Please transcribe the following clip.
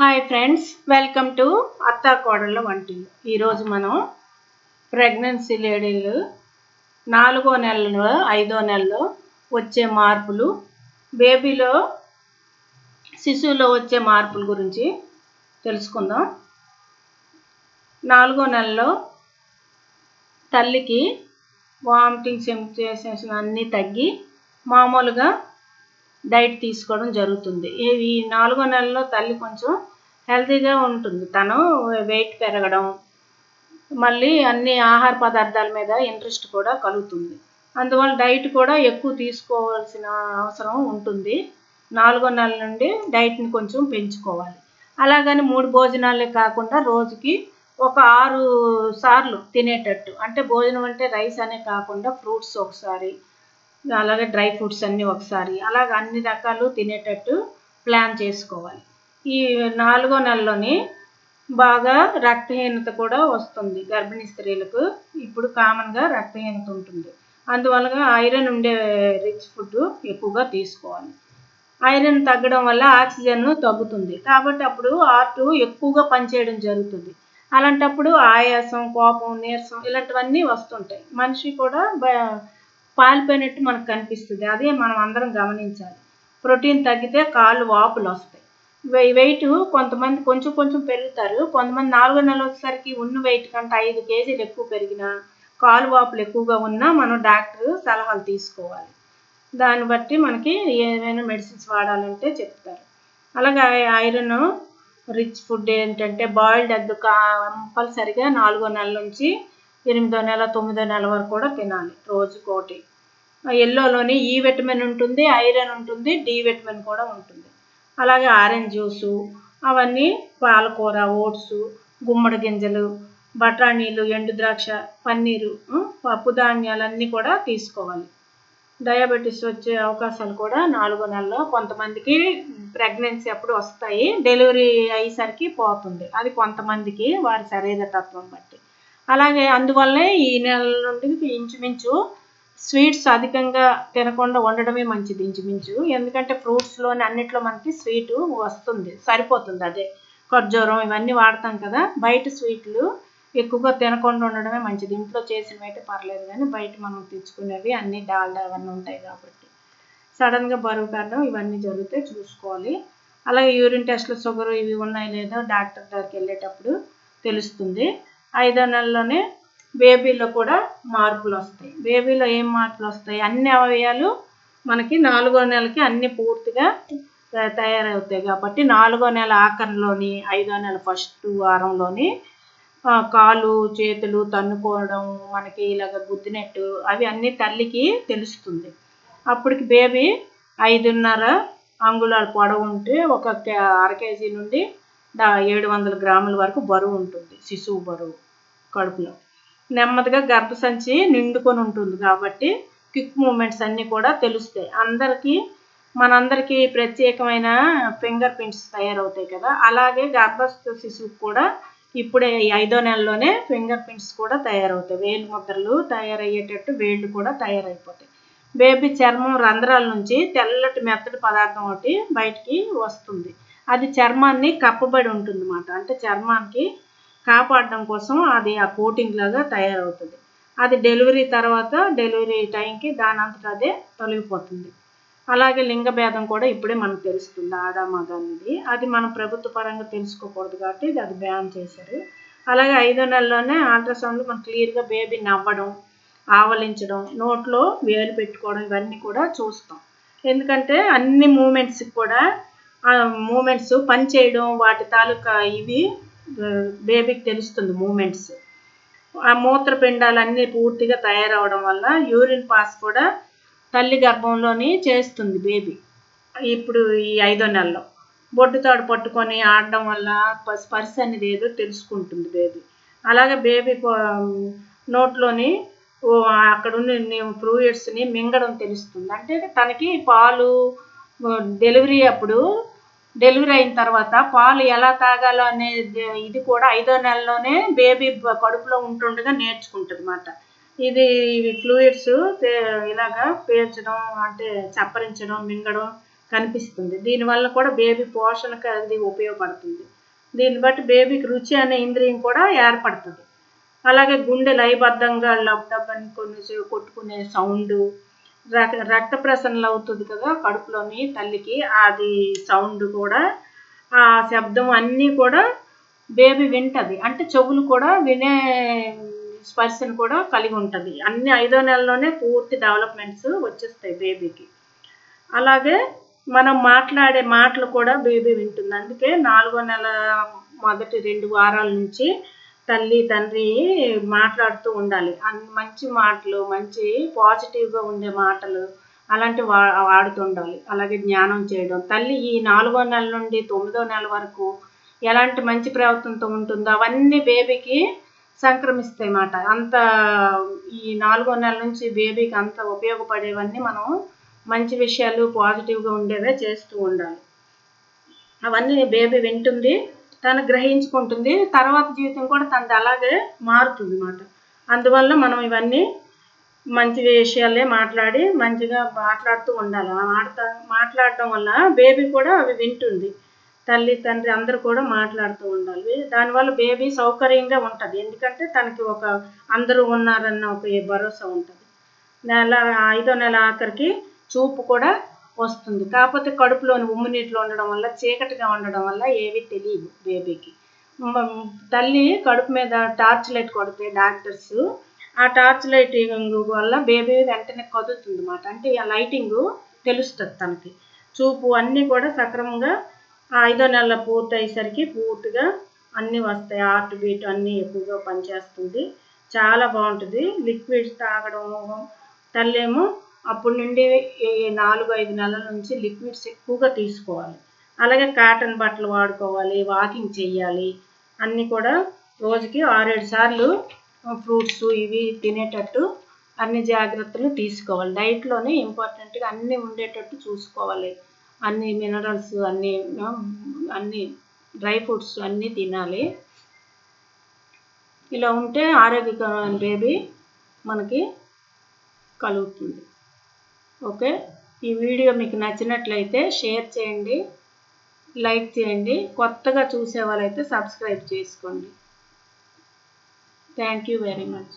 Hi friends welcome to అత్తా కోడళ్ళ వంటిల్లు ఈరోజు మనం ప్రెగ్నెన్సీ లేడీలు నాలుగో నెలలో ఐదో నెలలో వచ్చే మార్పులు బేబీలో శిశువులో వచ్చే మార్పుల గురించి తెలుసుకుందాం. నాలుగో నెలలో తల్లికి వామిటింగ్ సెన్సేషన్ అన్నీ తగ్గి మామూలుగా డైట్ తీసుకోవడం జరుగుతుంది. ఈ నాలుగో నెలలో తల్లి కొంచెం హెల్తీగా ఉంటుంది. తను వెయిట్ పెరగడం మళ్ళీ అన్ని ఆహార పదార్థాల మీద ఇంట్రెస్ట్ కూడా కలుగుతుంది. అందువల్ల డైట్ కూడా ఎక్కువ తీసుకోవాల్సిన అవసరం ఉంటుంది. నాలుగో నెల నుండి డైట్ని కొంచెం పెంచుకోవాలి. అలాగని మూడు భోజనాలే కాకుండా రోజుకి ఒక ఆరు సార్లు తినేటట్టు. అంటే భోజనం అంటే రైస్ అనే కాకుండా ఫ్రూట్స్ ఒకసారి అలాగే డ్రై ఫ్రూట్స్ అన్నీ ఒకసారి అలాగ అన్ని రకాలు తినేటట్టు ప్లాన్ చేసుకోవాలి. ఈ నాలుగో నెలలోని బాగా రక్తహీనత కూడా వస్తుంది గర్భిణీ స్త్రీలకు. ఇప్పుడు కామన్గా రక్తహీనత ఉంటుంది. అందువల్ల ఐరన్ ఉండే రిచ్ ఫుడ్ ఎక్కువగా తీసుకోవాలి. ఐరన్ తగ్గడం వల్ల ఆక్సిజన్ తగ్గుతుంది. కాబట్టి అప్పుడు హార్ట్ ఎక్కువగా పనిచేయడం జరుగుతుంది. అలాంటప్పుడు ఆయాసం కోపం నీరసం ఇలాంటివన్నీ వస్తుంటాయి. మనిషి కూడా పాలిపోయినట్టు మనకు కనిపిస్తుంది. అదే మనం అందరం గమనించాలి. ప్రోటీన్ తగ్గితే కాళ్ళు వాపులు వస్తాయి. వెయిట్ కొంతమంది కొంచెం కొంచెం పెరుగుతారు. కొంతమంది నాలుగో నెలలు వచ్చేసరికి ఉన్న వెయిట్ కంటే ఐదు కేజీలు ఎక్కువ పెరిగినా కాలు వాపులు ఎక్కువగా ఉన్నా మనం డాక్టర్ సలహాలు తీసుకోవాలి. దాన్ని బట్టి మనకి ఏమైనా మెడిసిన్స్ వాడాలంటే చెప్తారు. అలాగే ఐరన్ రిచ్ ఫుడ్ ఏంటంటే బాయిల్డ్ ఎగ్ కంపల్సరిగా నాలుగో నెల నుంచి ఎనిమిదో నెల తొమ్మిదో నెల వరకు కూడా తినాలి రోజుకోటి. ఎల్లోలోని ఈ విటమిన్ ఉంటుంది ఐరన్ ఉంటుంది డి విటమిన్ కూడా ఉంటుంది. అలాగే ఆరెంజ్ జ్యూసు అవన్నీ పాలకూర ఓట్స్ గుమ్మడి గింజలు బఠానీలు ఎండు ద్రాక్ష పన్నీరు పప్పు ధాన్యాలన్నీ కూడా తీసుకోవాలి. డయాబెటీస్ వచ్చే అవకాశాలు కూడా నాలుగో నెలలో కొంతమందికి ప్రెగ్నెన్సీ అప్పుడు వస్తాయి. డెలివరీ అయ్యేసరికి పోతుంది. అది కొంతమందికి వారి శరీర తత్వం బట్టి. అలాగే అందువల్లే ఈ నెల నుండి ఇంచుమించు స్వీట్స్ అధికంగా తినకుండా ఉండడమే మంచిది ఇంచుమించు. ఎందుకంటే ఫ్రూట్స్లోని అన్నిట్లో మనకి స్వీటు వస్తుంది సరిపోతుంది అదే. ఖర్జూరం ఇవన్నీ వాడతాం కదా బయట స్వీట్లు ఎక్కువగా తినకుండా ఉండడమే మంచిది. ఇంట్లో చేసినవి అయితే పర్లేదు కానీ బయట మనం తెచ్చుకునేవి అన్నీ డాల్డా అవన్నీ ఉంటాయి కాబట్టి. సడన్గా బరువు పెరగడం ఇవన్నీ జరిగితే చూసుకోవాలి. అలాగే యూరిన్ టెస్ట్లు షుగర్ ఇవి ఉన్నాయి లేదో డాక్టర్ దగ్గరికి వెళ్ళేటప్పుడు తెలుస్తుంది. ఐదో నెలలోనే బేబీలో కూడా మార్పులు వస్తాయి. బేబీలో ఏం మార్పులు వస్తాయి? అన్ని అవయవాలు మనకి నాలుగో నెలకి అన్ని పూర్తిగా తయారవుతాయి కాబట్టి నాలుగో నెల ఆఖరిలోని ఐదో నెల ఫస్ట్ వారంలోని కాలు చేతులు తన్నుకోవడం మనకి ఇలాగ గుద్దినట్టు అవి అన్ని తల్లికి తెలుస్తుంది. అప్పటికి బేబీ ఐదున్నర అంగుళాల పొడవు ఉంటే ఒక అర కేజీ నుండి ఏడు వందల గ్రాముల వరకు బరువు ఉంటుంది శిశువు బరువు కడుపులో. నెమ్మదిగా గర్భసంచి నిండుకొని ఉంటుంది కాబట్టి క్విక్ మూమెంట్స్ అన్నీ కూడా తెలుస్తాయి. అందరికీ మనందరికీ ప్రత్యేకమైన ఫింగర్ ప్రింట్స్ తయారవుతాయి కదా. అలాగే గర్భస్థ శిశువుకు కూడా ఇప్పుడే ఐదో నెలలోనే ఫింగర్ ప్రింట్స్ కూడా తయారవుతాయి. వేలు ముద్రలు తయారయ్యేటట్టు వేళ్ళు కూడా తయారైపోతాయి. బేబీ చర్మం రంధ్రాల నుంచి తెల్లటి మెత్తటి పదార్థం ఒకటి బయటికి వస్తుంది. అది చర్మాన్ని కప్పబడి ఉంటుంది అన్నమాట అంటే చర్మానికి కాపాడడం కోసం అది ఆ కోటింగ్ లాగా తయారవుతుంది. అది డెలివరీ తర్వాత డెలివరీ టైంకి దాని అంతటా అదే తొలగిపోతుంది. అలాగే లింగ భేదం కూడా ఇప్పుడే మనకు తెలుస్తుంది ఆడ అనేది అది మనం ప్రభుత్వ పరంగా తెలుసుకోకూడదు కాబట్టి అది బ్యాన్ చేశారు. అలాగే ఐదో నెలలోనే అల్ట్రాసౌండ్లో మనం క్లియర్గా బేబీ నవ్వడం ఆవలించడం నోట్లో వేలు పెట్టుకోవడం ఇవన్నీ కూడా చూస్తాం. ఎందుకంటే అన్ని మూమెంట్స్కి కూడా మూమెంట్స్ పని చేయడం వాటి తాలూకా ఇవి బేబీకి తెలుస్తుంది మూమెంట్స్ ఆ మూత్రపిండాలన్నీ పూర్తిగా తయారవడం వల్ల యూరిన్ పాస్ కూడా తల్లి గర్భంలోని చేస్తుంది బేబీ ఇప్పుడు ఈ ఐదో నెలలో. బొడ్డుతాడు పట్టుకొని ఆడడం వల్ల స్పర్శ అనేది ఏదో తెలుసుకుంటుంది బేబీ అలాగే బేబీ నోట్లోని ఓ అక్కడున్న ఫ్లూయిడ్స్ని మింగడం తెలుస్తుంది. అంటే తనకి పాలు డెలివరీ అప్పుడు డెలివరీ అయిన తర్వాత పాలు ఎలా తాగాలో అనేది ఇది కూడా ఐదో నెలలోనే బేబీ కడుపులో ఉంటుండగా నేర్చుకుంటుంది అన్నమాట. ఇది ఫ్లూయిడ్స్ ఇలాగా పేర్చడం అంటే చప్పరించడం మింగడం కనిపిస్తుంది. దీనివల్ల కూడా బేబీ పోషణకు అది ఉపయోగపడుతుంది. దీన్ని బట్టి బేబీకి రుచి అనే ఇంద్రియం కూడా ఏర్పడుతుంది. అలాగే గుండె లయబద్ధంగా లబ్ డబ్ అని కొన్ని కొట్టుకునే సౌండ్ రక్త రక్త ప్రసరణ అవుతుంది కదా కడుపులోని తల్లికి అది సౌండ్ కూడా ఆ శబ్దం అన్నీ కూడా బేబీ వింటది. అంటే చెవులు కూడా వినే స్పర్శను కూడా కలిగి ఉంటుంది. అన్ని ఐదో నెలలోనే పూర్తి డెవలప్మెంట్స్ వచ్చేస్తాయి బేబీకి అలాగే మనం మాట్లాడే మాటలు కూడా బేబీ వింటుంది. అందుకే నాలుగో నెల మొదటి రెండు వారాల నుంచి తల్లి తండ్రి మాట్లాడుతూ ఉండాలి. అన్ని మంచి మాటలు మంచి పాజిటివ్గా ఉండే మాటలు అలాంటి వా వాడుతూ ఉండాలి. అలాగే జ్ఞానం చేయడం. తల్లి ఈ నాలుగో నెల నుండి తొమ్మిదో నెల వరకు ఎలాంటి మంచి ప్రవర్తనతో ఉంటుందో అవన్నీ బేబీకి సంక్రమిస్తాయి అన్నమాట. అంత ఈ నాలుగో నెల నుంచి బేబీకి అంత ఉపయోగపడేవన్నీ మనం మంచి విషయాలు పాజిటివ్గా ఉండేవే చేస్తూ ఉండాలి. అవన్నీ బేబీ వింటుంది. తను గ్రహించుకుంటుంది తర్వాత జీవితం కూడా తనది అలాగే మారుతుంది అన్నమాట అందువల్ల మనం ఇవన్నీ మంచి విషయాలే మాట్లాడి మంచిగా మాట్లాడుతూ ఉండాలి. ఆ మాట్లా మాట్లాడటం వల్ల బేబీ కూడా అవి వింటుంది. తల్లి తండ్రి అందరూ కూడా మాట్లాడుతూ ఉండాలి. దానివల్ల బేబీ సౌకర్యంగా ఉంటుంది. ఎందుకంటే తనకి ఒక అందరూ ఉన్నారన్న ఒక భరోసా ఉంటుంది. నెల ఐదో నెల ఆఖరికి చూపు కూడా వస్తుంది. కాకపోతే కడుపులోని ఉమ్ము నీటిలో ఉండడం వల్ల చీకటిగా ఉండడం వల్ల ఏవి తెలియదు బేబీకి. తల్లి కడుపు మీద టార్చ్ లైట్ కొడితే డాక్టర్స్ ఆ టార్చ్ లైటింగ్ వల్ల బేబీ వెంటనే కదులుతుంది అన్నమాట అంటే ఆ లైటింగ్ తెలుస్తుంది తనకి. చూపు అన్నీ కూడా సక్రమంగా ఐదో నెలల పూర్తి అయ్యేసరికి పూర్తిగా అన్నీ వస్తాయి. హార్ట్ బీట్ అన్నీ ఎక్కువగా పనిచేస్తుంది. చాలా బాగుంటుంది. లిక్విడ్స్ తాగడం తల్లేమో అప్పటి నుండి నాలుగు ఐదు నెలల నుంచి లిక్విడ్స్ ఎక్కువగా తీసుకోవాలి. అలాగే కాటన్ బట్టలు వాడుకోవాలి వాకింగ్ చేయాలి. అన్నీ కూడా రోజుకి ఆరేడు సార్లు ఫ్రూట్స్ ఇవి తినేటట్టు అన్ని జాగ్రత్తలు తీసుకోవాలి. డైట్లోనే ఇంపార్టెంట్గా అన్నీ ఉండేటట్టు చూసుకోవాలి. అన్ని మినరల్స్ అన్నీ అన్నీ డ్రై ఫ్రూట్స్ అన్నీ తినాలి. ఇలా ఉంటే ఆరోగ్యకరమైన బేబీ మనకి కలుగుతుంది. ఓకే? ఈ వీడియో మీకు నచ్చినట్లయితే షేర్ చేయండి లైక్ చేయండి కొత్తగా చూసే వాళ్ళైతే సబ్స్క్రైబ్ చేసుకోండి. Thank you very much.